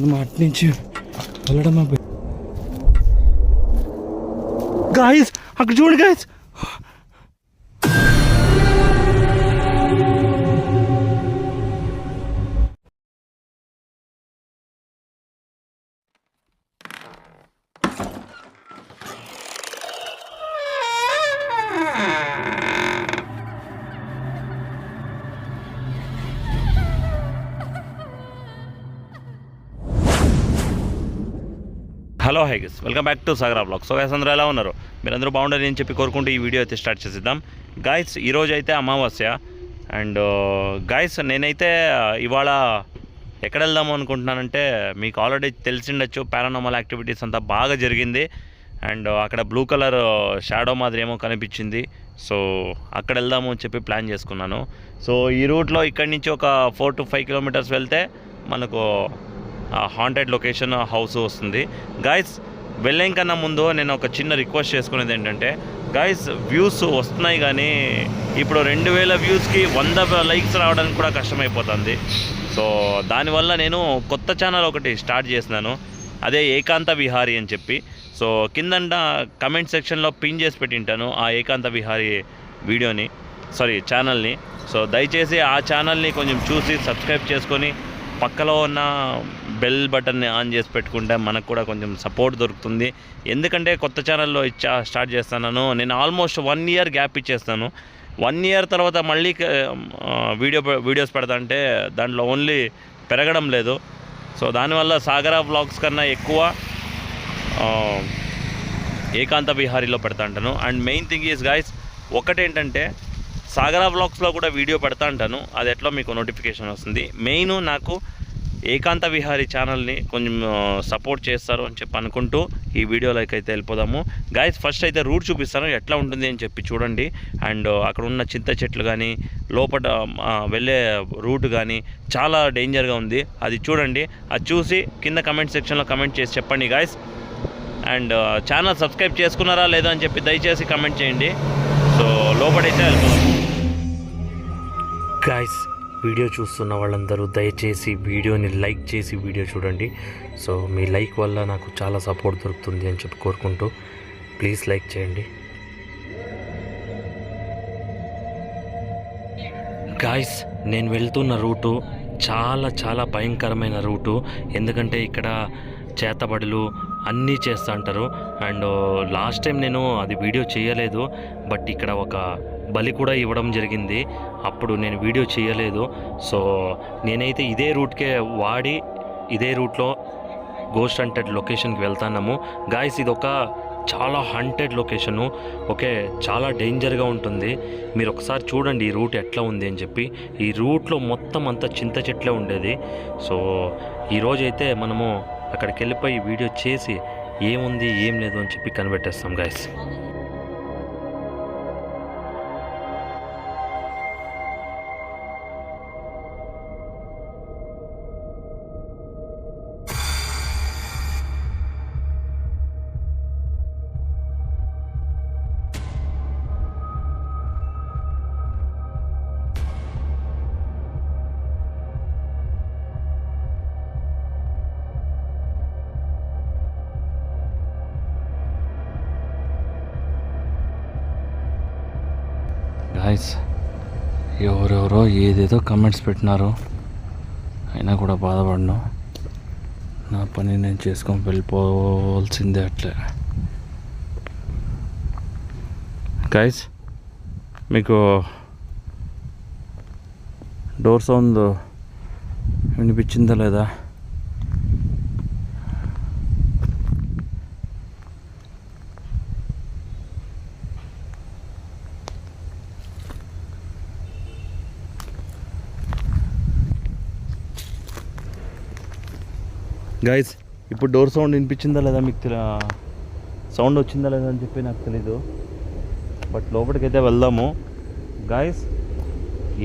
మనం అటు నుంచి వెళ్ళడం గాయస్ అక్కడ చూడు guys hi guys welcome back to Sagara blog so guys అందరూ ఎలా ఉన్నారు? మీరందరూ బాగుండాలి అని చెప్పి కోరుకుంటూ ఈ వీడియో అయితే స్టార్ట్ చేసిద్దాం. గాయస్ ఈరోజు అయితే అమావాస్య. అండ్ గాయస్ uh, నేనైతే uh, ఇవాళ ఎక్కడ వెళ్దాము అనుకుంటున్నానంటే మీకు ఆల్రెడీ తెలిసిండొచ్చు పారానామల్ యాక్టివిటీస్ అంతా బాగా జరిగింది. అండ్ uh, అక్కడ బ్లూ కలర్ షాడో మాదిరి ఏమో కనిపించింది. సో అక్కడ వెళ్దాము అని చెప్పి ప్లాన్ చేసుకున్నాను. సో ఈ రూట్లో ఇక్కడి నుంచి ఒక ఫోర్ టు ఫైవ్ కిలోమీటర్స్ వెళ్తే మనకు హాంటెడ్ లొకేషన్ హౌస్ వస్తుంది. గాయస్ వెళ్ళే కన్నా ముందు నేను ఒక చిన్న రిక్వెస్ట్ చేసుకునేది ఏంటంటే గాయస్ వ్యూస్ వస్తున్నాయి కానీ ఇప్పుడు రెండు వేల వ్యూస్కి వంద లైక్స్ రావడానికి కూడా కష్టమైపోతుంది. సో దానివల్ల నేను కొత్త ఛానల్ ఒకటి స్టార్ట్ చేసినాను. అదే ఏకాంత విహారీ అని చెప్పి. సో కిందంట కమెంట్ సెక్షన్లో పిన్ చేసి పెట్టింటాను ఆ ఏకాంత విహారీ వీడియోని సారీ ఛానల్ని సో దయచేసి ఆ ఛానల్ని కొంచెం చూసి సబ్స్క్రైబ్ చేసుకొని పక్కలో ఉన్న బెల్ బటన్ని ఆన్ చేసి పెట్టుకుంటే మనకు కూడా కొంచెం సపోర్ట్ దొరుకుతుంది. ఎందుకంటే కొత్త ఛానల్లో ఇచ్చా స్టార్ట్ చేస్తున్నాను నేను ఆల్మోస్ట్ వన్ ఇయర్ గ్యాప్ ఇచ్చేస్తాను. వన్ ఇయర్ తర్వాత మళ్ళీ వీడియో వీడియోస్ పెడతా అంటే దాంట్లో ఓన్లీ పెరగడం లేదు. సో దానివల్ల సాగర బ్లాగ్స్ కన్నా ఎక్కువ ఏకాంత విహారీలో పెడతా అంటాను. And main thing is guys ఒకటేంటంటే సాగరా బ్లాగ్స్లో కూడా వీడియో పెడతా ఉంటాను. అది ఎట్లా మీకు నోటిఫికేషన్ వస్తుంది. మెయిన్ నాకు ఏకాంత విహారీ ఛానల్ని కొంచెం సపోర్ట్ చేస్తారు అని చెప్పి అనుకుంటూ ఈ వీడియోలోకి అయితే వెళ్ళిపోదాము. గాయస్ ఫస్ట్ అయితే రూట్ చూపిస్తాను. ఎట్లా ఉంటుంది అని చెప్పి చూడండి. అండ్ అక్కడ ఉన్న చింత చెట్లు కానీ లోపల వెళ్ళే రూట్ కానీ చాలా డేంజర్గా ఉంది. అది చూడండి. అది చూసి కింద కమెంట్ సెక్షన్లో కమెంట్ చేసి చెప్పండి గాయస్ అండ్ ఛానల్ సబ్స్క్రైబ్ చేసుకున్నారా లేదా అని చెప్పి దయచేసి కమెంట్ చేయండి. సో లోపలైతే వెళ్ళిపోదాం. గాయస్ వీడియో చూస్తున్న వాళ్ళందరూ దయచేసి వీడియోని లైక్ చేసి వీడియో చూడండి. సో మీ లైక్ వల్ల నాకు చాలా సపోర్ట్ దొరుకుతుంది అని చెప్పి కోరుకుంటూ ప్లీజ్ లైక్ చేయండి. గాయస్ నేను వెళ్తున్న రూటు చాలా చాలా భయంకరమైన రూటు ఎందుకంటే ఇక్కడ చేతబడులు అన్నీ చేస్తూ అంటారు. అండ్ లాస్ట్ టైం నేను అది వీడియో చేయలేదు. బట్ ఇక్కడ ఒక బలి కూడా ఇవ్వడం జరిగింది. అప్పుడు నేను వీడియో చేయలేదు. సో నేనైతే ఇదే రూట్కే వాడి ఇదే రూట్లో గోస్ట్ హంటెడ్ లొకేషన్కి వెళ్తున్నాము. గాయస్ ఇది ఒక చాలా హంటెడ్ లొకేషను ఓకే చాలా డేంజర్గా ఉంటుంది. మీరు ఒకసారి చూడండి ఈ రూట్ ఎట్లా ఉంది అని చెప్పి. ఈ రూట్లో మొత్తం అంతా చింత చెట్లే ఉండేది. సో ఈరోజైతే మనము అక్కడికి వెళ్ళిపోయి వీడియో చేసి ఏముంది ఏం లేదు అని చెప్పి కనిపెట్టేస్తాం గాయస్ గాయస్ ఎవరెవరో ఏదేదో కమెంట్స్ పెట్టినారు అయినా కూడా బాధపడను. నా పని నేను చేసుకొని వెళ్ళిపోవాల్సిందే అట్లే. గాయస్ మీకు డోర్ సౌండ్ వినిపించిందా లేదా? గైస్ ఇప్పుడు డోర్ సౌండ్ వినిపించిందా లేదా మీకు సౌండ్ వచ్చిందా లేదా అని చెప్పి నాకు తెలీదు. బట్ లోపలికైతే వెళ్దాము. గాయస్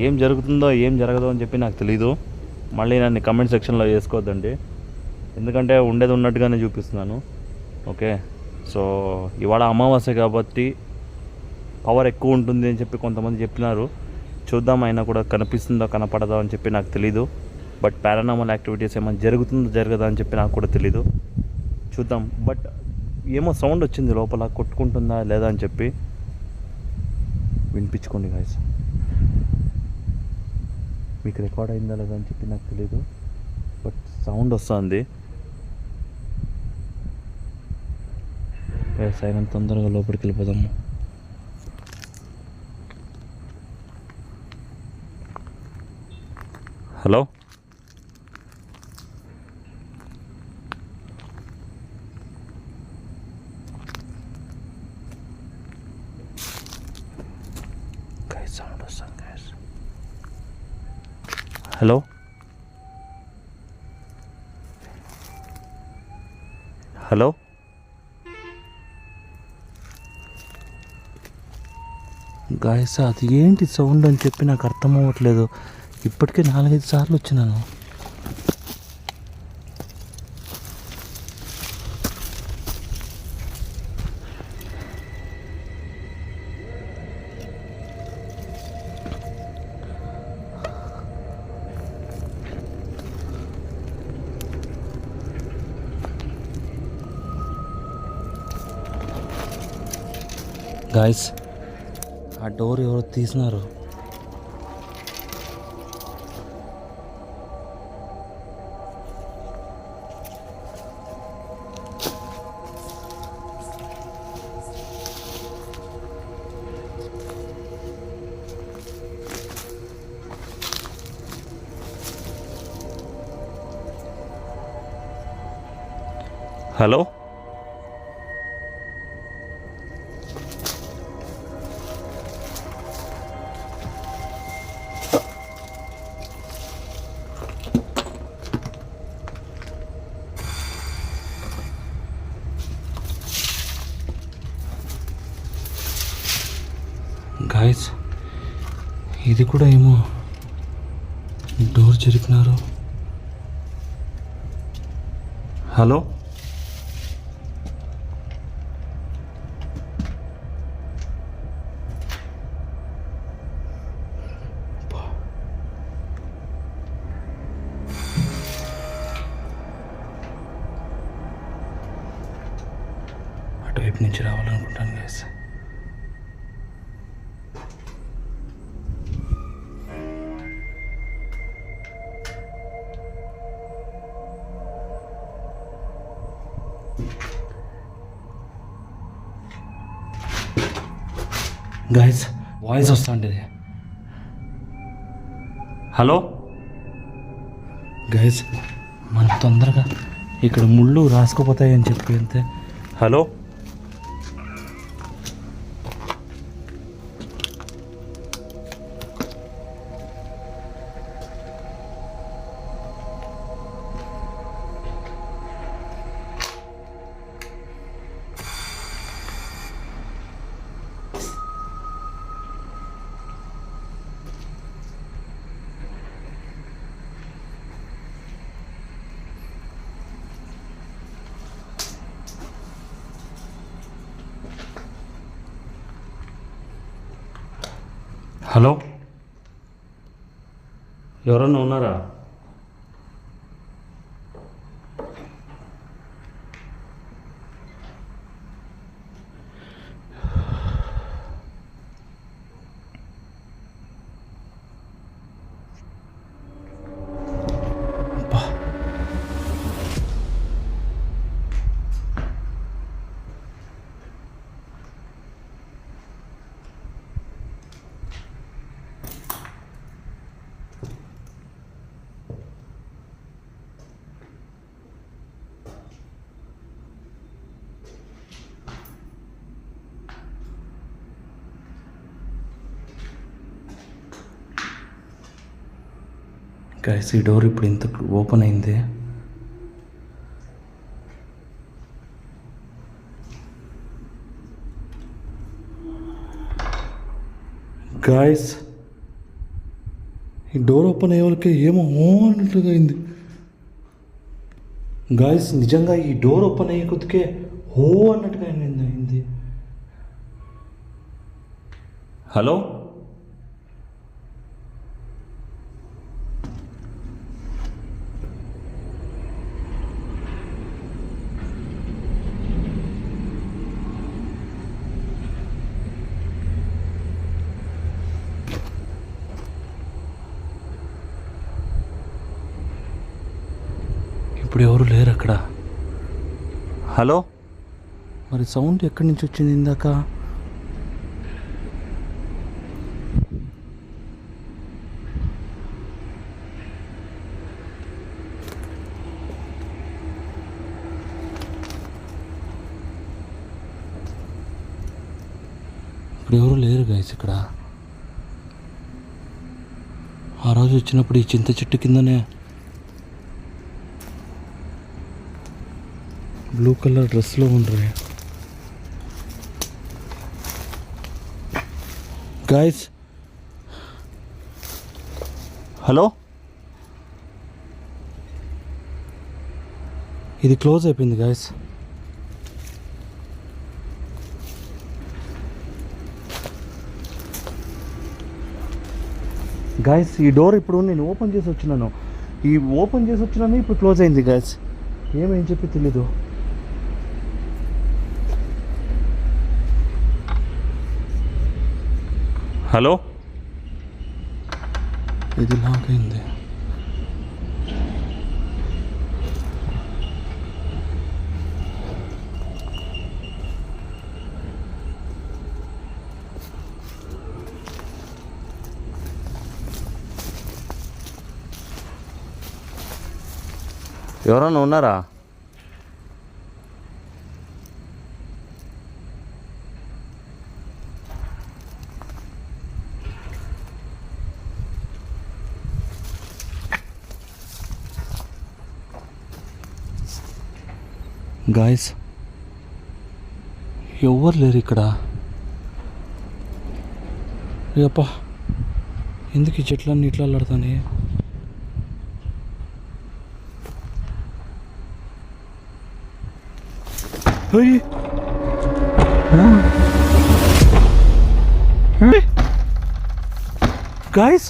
ఏం జరుగుతుందో ఏం జరగదో అని చెప్పి నాకు తెలీదు. మళ్ళీ నన్ను కమెంట్ సెక్షన్లో వేసుకోవద్దండి ఎందుకంటే ఉండేది ఉన్నట్టుగానే చూపిస్తున్నాను. ఓకే సో ఇవాళ అమావాస్య కాబట్టి పవర్ ఎక్కువ ఉంటుంది అని చెప్పి కొంతమంది చెప్పినారు. చూద్దాం అయినా కూడా కనిపిస్తుందో కనపడదో అని చెప్పి నాకు తెలీదు. బట్ పారానామల్ యాక్టివిటీస్ ఏమైనా జరుగుతుందో జరగదా అని చెప్పి నాకు కూడా తెలీదు. చూద్దాం. బట్ ఏమో సౌండ్ వచ్చింది లోపల కొట్టుకుంటుందా లేదా అని చెప్పి వినిపించుకోండి గాయస్ మీకు రికార్డ్ అయిందా లేదా అని చెప్పి నాకు తెలీదు. బట్ సౌండ్ వస్తుంది. సైలెంట్ తొందరగా లోపలికి వెళ్ళిపోదాము హలో హలో హలో గాయస్ అది ఏంటి సౌండ్ అని చెప్పి నాకు అర్థం అవ్వట్లేదు. ఇప్పటికే నాలుగైదు సార్లు వచ్చినాను. గాయస్ ఆ డోర్ ఎవరు తీసినారు. హలో? కూడా ఏమో డోర్ చెరిపినారు హలో? అటువైపు నుంచి రావాలనుకుంటాను గైస్ గైస్ వాయిస్ వస్తుండేది హలో గైస్ మనం తొందరగా ఇక్కడ ముళ్ళు రాసుకుపోతాయని చెప్పి అంతే. హలో హలో ఎవరన్నా ఉన్నారా? గైస్ ఈ డోర్ ఇప్పుడు ఇంత ఓపెన్ అయింది. గాయస్ ఈ డోర్ ఓపెన్ అయ్యే వాళ్ళకి ఏమో అన్నట్లుగా అయింది. గాయస్ నిజంగా ఈ డోర్ ఓపెన్ అయ్యే కొద్దికే ఓ అన్నట్టుగా అయింది. హలో ఇప్పుడు ఎవరు లేరు అక్కడ. హలో? మరి సౌండ్ ఎక్కడి నుంచి వచ్చింది ఇందాక? ఇప్పుడు ఎవరు లేరు గాయస్ ఇక్కడ. ఆ రోజు వచ్చినప్పుడు ఈ చింత చెట్టు కిందనే బ్లూ కలర్ డ్రెస్లో ఉండరు. గాయస్ హలో ఇది క్లోజ్ అయిపోయింది గాయస్ గాయస్ ఈ డోర్ ఇప్పుడు నేను ఓపెన్ చేసి వచ్చినాను. ఈ ఓపెన్ చేసి వచ్చినాను ఇప్పుడు క్లోజ్ అయింది గాయస్ ఏమేం చెప్పి తెలీదు. హలో? ఇది లాక్ అయింది. ఎవరన్నా ఉన్నారా? గాయస్ ఎవరు లేరు ఇక్కడ? అప్ప ఎందుకు ఈ చెట్లన్నీ ఇట్లా అల్లాడుతాయి గాయస్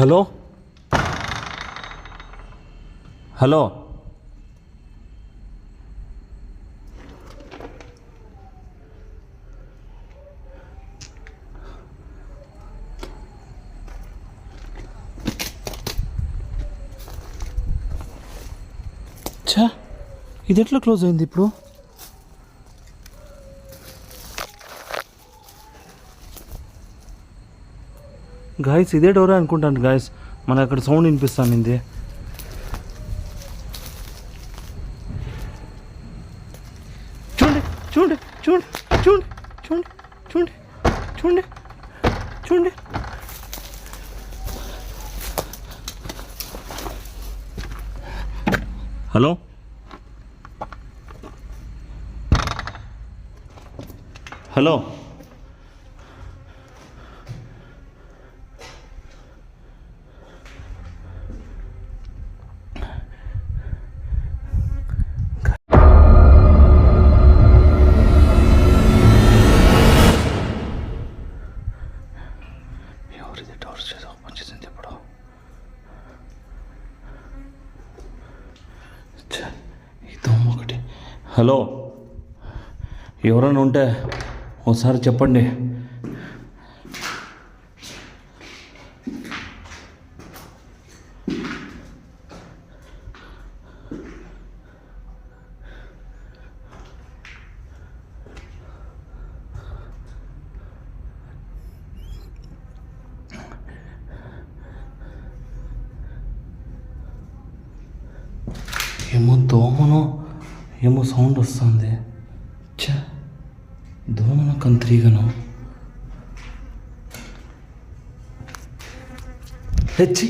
హలో? హలో? ఛా ఇది ఎట్లా క్లోజ్ అయింది ఇప్పుడు? గాయస్ ఇదే డోరే అనుకుంటాను గాయస్ మనకు అక్కడ సౌండ్ వినిపిస్తాను ఇది చూడండి చూడండి చూడండి చూడండి చూడండి చూడండి చూడండి చూడండి. హలో? హలో? ఎవరైనా ఉంటే ఒకసారి చెప్పండి ఏమో దోమనో ఏమో సౌండ్ వస్తుంది ఛే దోమనో హెచ్చి.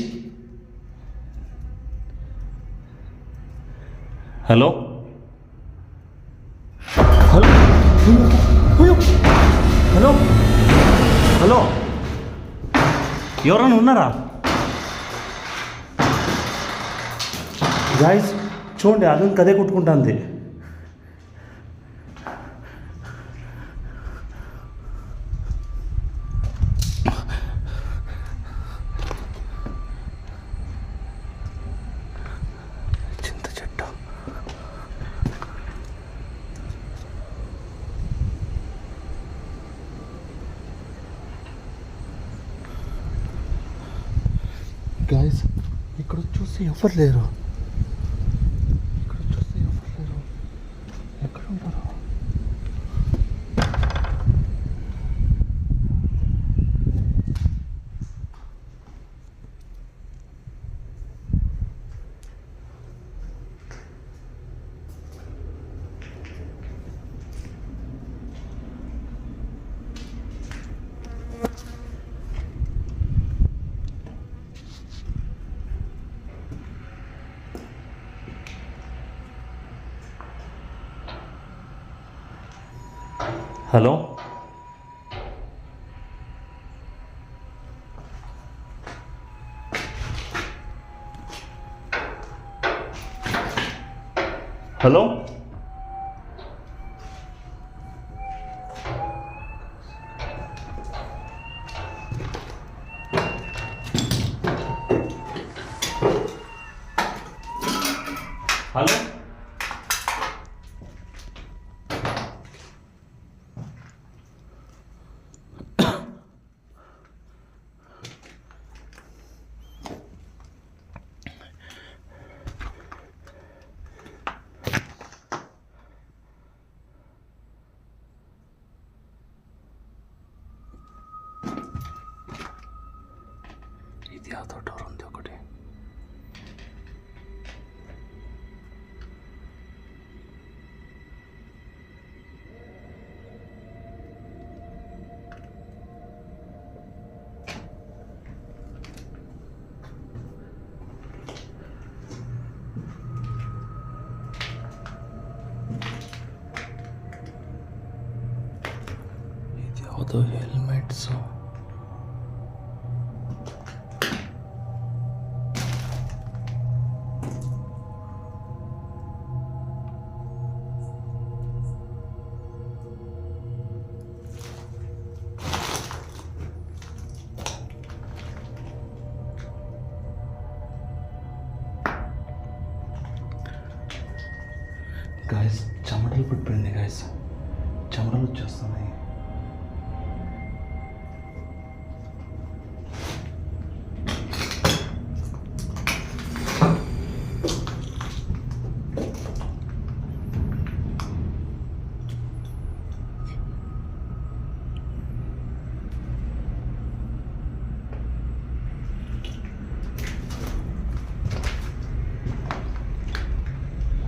హలో. హలో. హలో. హలో. ఎవరైనా ఉన్నారా? గాయస్ చూడండి అదే కదే కొట్టుకుంటుంది చింత చెట్టు గాయస్ ఇక్కడ చూసి ఎవరు లేరు ఇక్కడ చూస్తే ఎవరు లేరు ఎక్కడ ఉంటారు హలో హలో ఇది అదో డోర్ ఉంది ఒకటి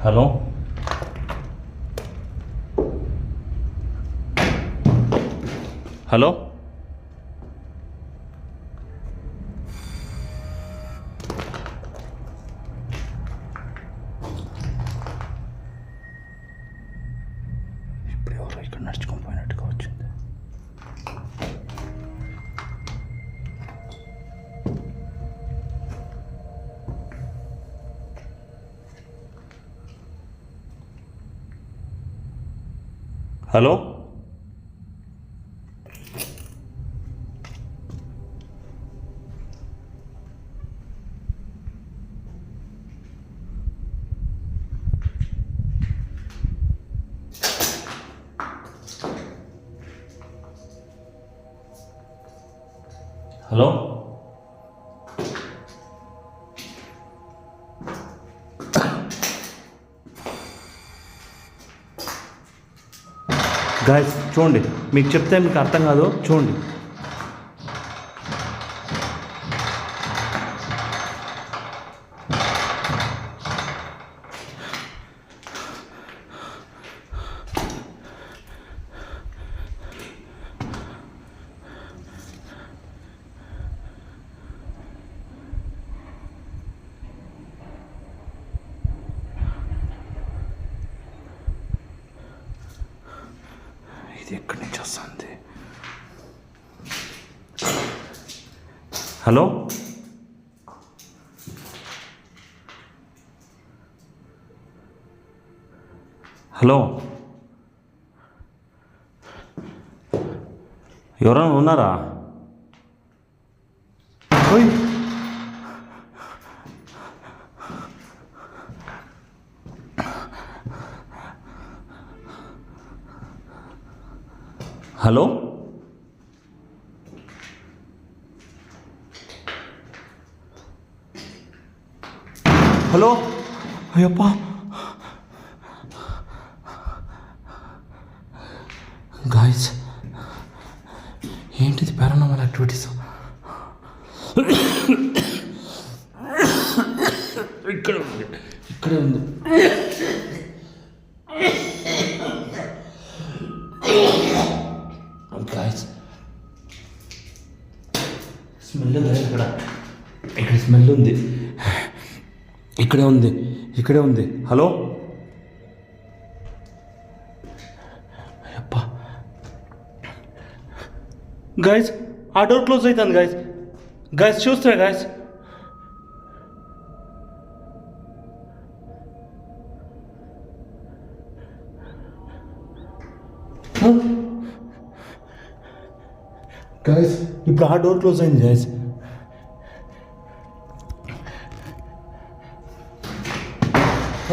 హలో హలో హలో చూడండి. మీకు చెప్తే మీకు అర్థం కాదు చూడండి ఇది ఎక్కడి నుంచి వస్తుంది? హలో? హలో? ఎవరైనా ఉన్నారా? ఓయ్ హలో హలో అయ్యప్ప. గాయస్ ఏంటిది పారానామల్ యాక్టివిటీస్ ఇక్కడ ఉంది. ఇక్కడే ఉంది. గాయస్ స్మెల్ ఉంది ఇక్కడ. ఇక్కడ స్మెల్ ఉంది. ఇక్కడే ఉంది. ఇక్కడే ఉంది. హలో? అప్ప గాయస్ ఆ డోర్ క్లోజ్ అవుతుంది గాయస్ గాయస్ చూస్తారా గాయస్ గాయస్ ఇప్పుడు ఆ డోర్ క్లోజ్ అయింది గాయస్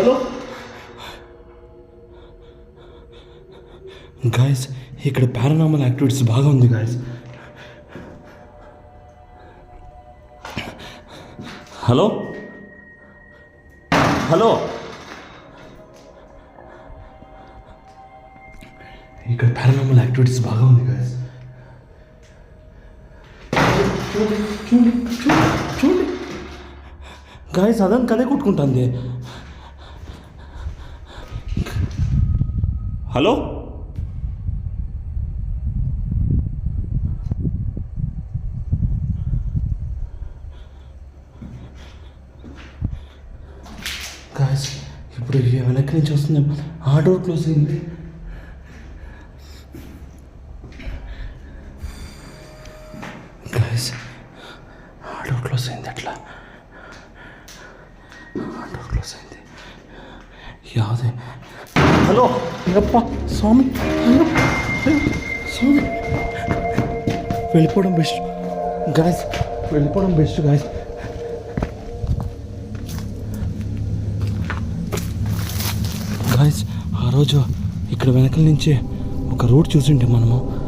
హలో? గాయస్ ఇక్కడ పారానామల్ యాక్టివిటీస్ బాగా ఉంది గాయస్ హలో? హలో? ఇక్కడ పారానామల్ యాక్టివిటీస్ బాగా ఉంది గాయస్ చూడండి చూడండి చూడండి గాయస్ అదని కదే కొట్టుకుంటుంది. హలో? గాయస్ ఇప్పుడు వెనక్కి నుంచి వస్తుంది. ఆ డోర్ క్లోజ్ అయింది. గాయస్ ఆ డోర్ క్లోజ్ అయింది అట్లా ఆ డోర్ క్లోజ్ అయింది. యాదే హలో అయ్యప్ప స్వామి స్వామి. వెళ్ళిపోవడం బెస్ట్. గాయస్ వెళ్ళిపోవడం బెస్ట్ గాయస్ గాయస్ ఆ రోజు ఇక్కడ వెనకల నుంచి ఒక రోడ్ చూసింటే మనము.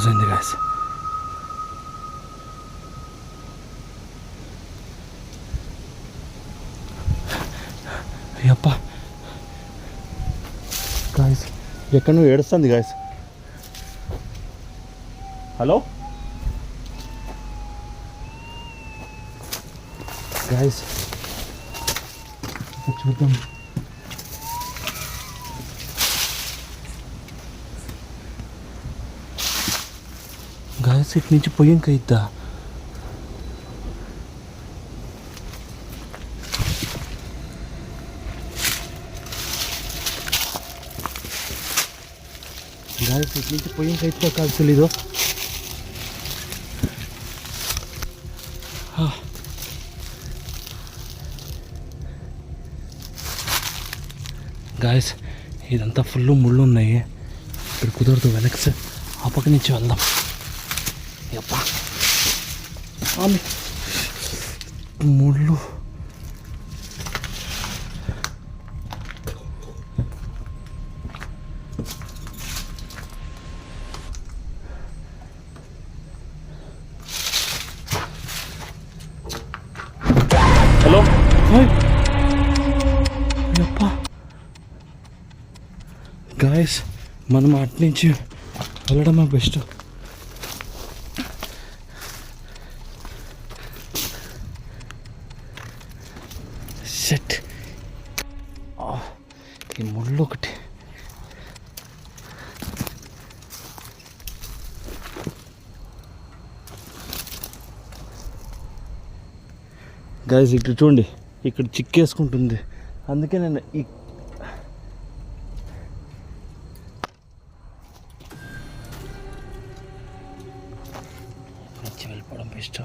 క్లోజ్ అయింది గాయస్ అయ్యప్ప గాయస్ ఎక్కడ నువ్వు ఏడుస్తుంది గాయస్ హలో గాయస్ చూద్దాం. గాయస్ ఇటు నుంచి పొయ్యి ఇంకా ఇద్దా. గాయస్ ఇటు నుంచి పొయ్యి ఇంకా ఇద్దా కాదు తెలీదు. గాయస్ ఇదంతా ఫుల్ ముళ్ళు ఉన్నాయి ఇక్కడ కుదరదు వెనక్స్ ఆ పక్క నుంచి వెళ్దాం. ఆమె ముళ్ళు హలో యప్ప గాయస్ మనం అటు నుంచి వెళ్ళడమే బెస్ట్ గైస్ ఇక్కడ చూడండి. ఇక్కడ చిక్కేసుకుంటుంది. అందుకే నేను ఈ నుంచి వెళ్ళిపోవడం బెస్ట్.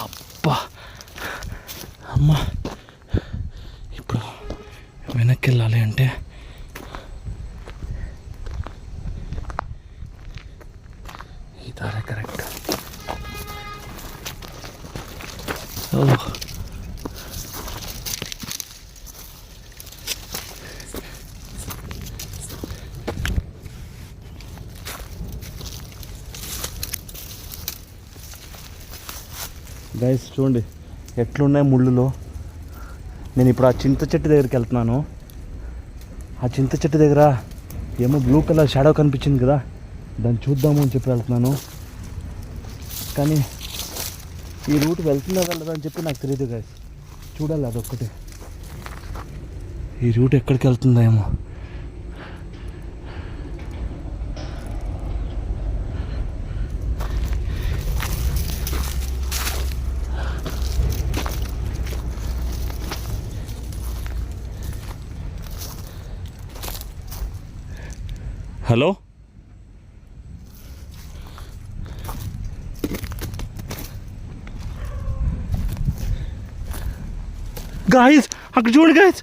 అబ్బా. అమ్మ. ఇప్పుడు వెనక్కి వెళ్ళాలి అంటే ఈ దారే కరెక్ట్ ఓ గైస్ చూడండి. ఎట్లున్నాయి ముళ్ళులో? నేను ఇప్పుడు ఆ చింత చెట్టు దగ్గరికి వెళ్తున్నాను. ఆ చింత చెట్టు దగ్గర ఏమో బ్లూ కలర్ షాడో కనిపించింది కదా. దాన్ని చూద్దాము అని చెప్పి వెళ్తున్నాను. కానీ ఈ రూట్ వెళ్తుందా వెళ్ళదా అని చెప్పి నాకు తెలియదు గైస్ చూడాలి అదొక్కటి. ఈ రూట్ ఎక్కడికి వెళ్తుందా ఏమో. హలో గాయస్ అక్కడ చూడండి గాయస్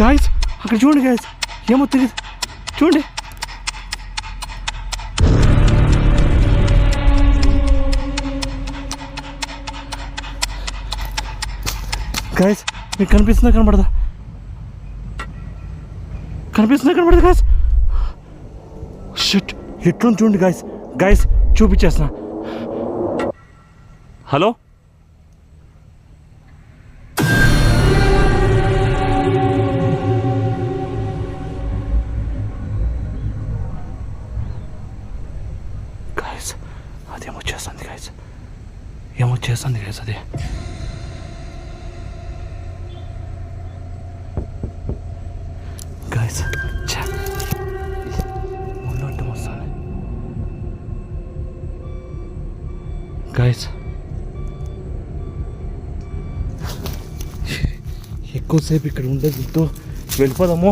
గాయస్ అక్కడ చూడండి గాయస్ ఏమో తెలియదు గాయస్ మీకు కనిపిస్తుందా? కనబడదా? కనిపిస్తుందా? కనబడదా గాయస్ షట్ ఎట్లుంది చూడండి గాయస్ గాయస్ చూపించేస్తున్నా. హలో ఎక్కువసేపు ఇక్కడ ఉండదు వెళ్ళిపోదాము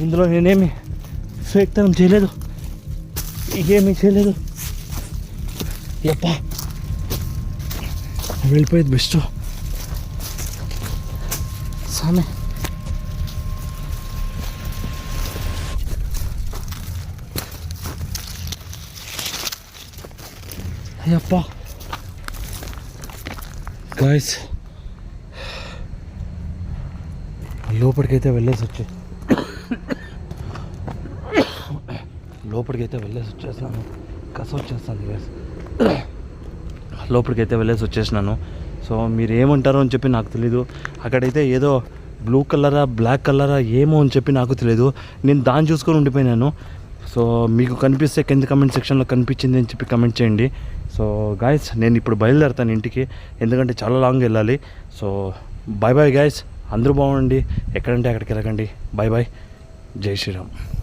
ఇందులో నేనేమి ఫేక్తనం చేయలేదు ఏమీ చేయలేదు ఎప్ప వెళ్ళిపోయేది బెస్ట్ సామే అయ్యప్ప గాయస్ లోపలికైతే వెళ్ళేసి వచ్చి లోపలికైతే వెళ్ళేసి వచ్చేసినాను కస వచ్చేస్తాను గాయస్ లోపలికైతే వెళ్ళేసి వచ్చేసినాను సో మీరు ఏమంటారో అని చెప్పి నాకు తెలీదు. అక్కడైతే ఏదో బ్లూ కలరా బ్లాక్ కలరా ఏమో అని చెప్పి నాకు తెలియదు నేను దాన్ని చూసుకొని ఉండిపోయినాను. సో మీకు కనిపిస్తే కింద కమెంట్ సెక్షన్లో కనిపించింది అని చెప్పి కమెంట్ చేయండి. సో గాయస్ నేను ఇప్పుడు బయలుదేరుతాను ఇంటికి. ఎందుకంటే చాలా లాంగ్ వెళ్ళాలి. సో బాయ్ బాయ్ గాయస్ అందరూ బాగుండండి. ఎక్కడంటే అక్కడికి వెళ్ళకండి. బాయ్ బాయ్ జై శ్రీరామ్.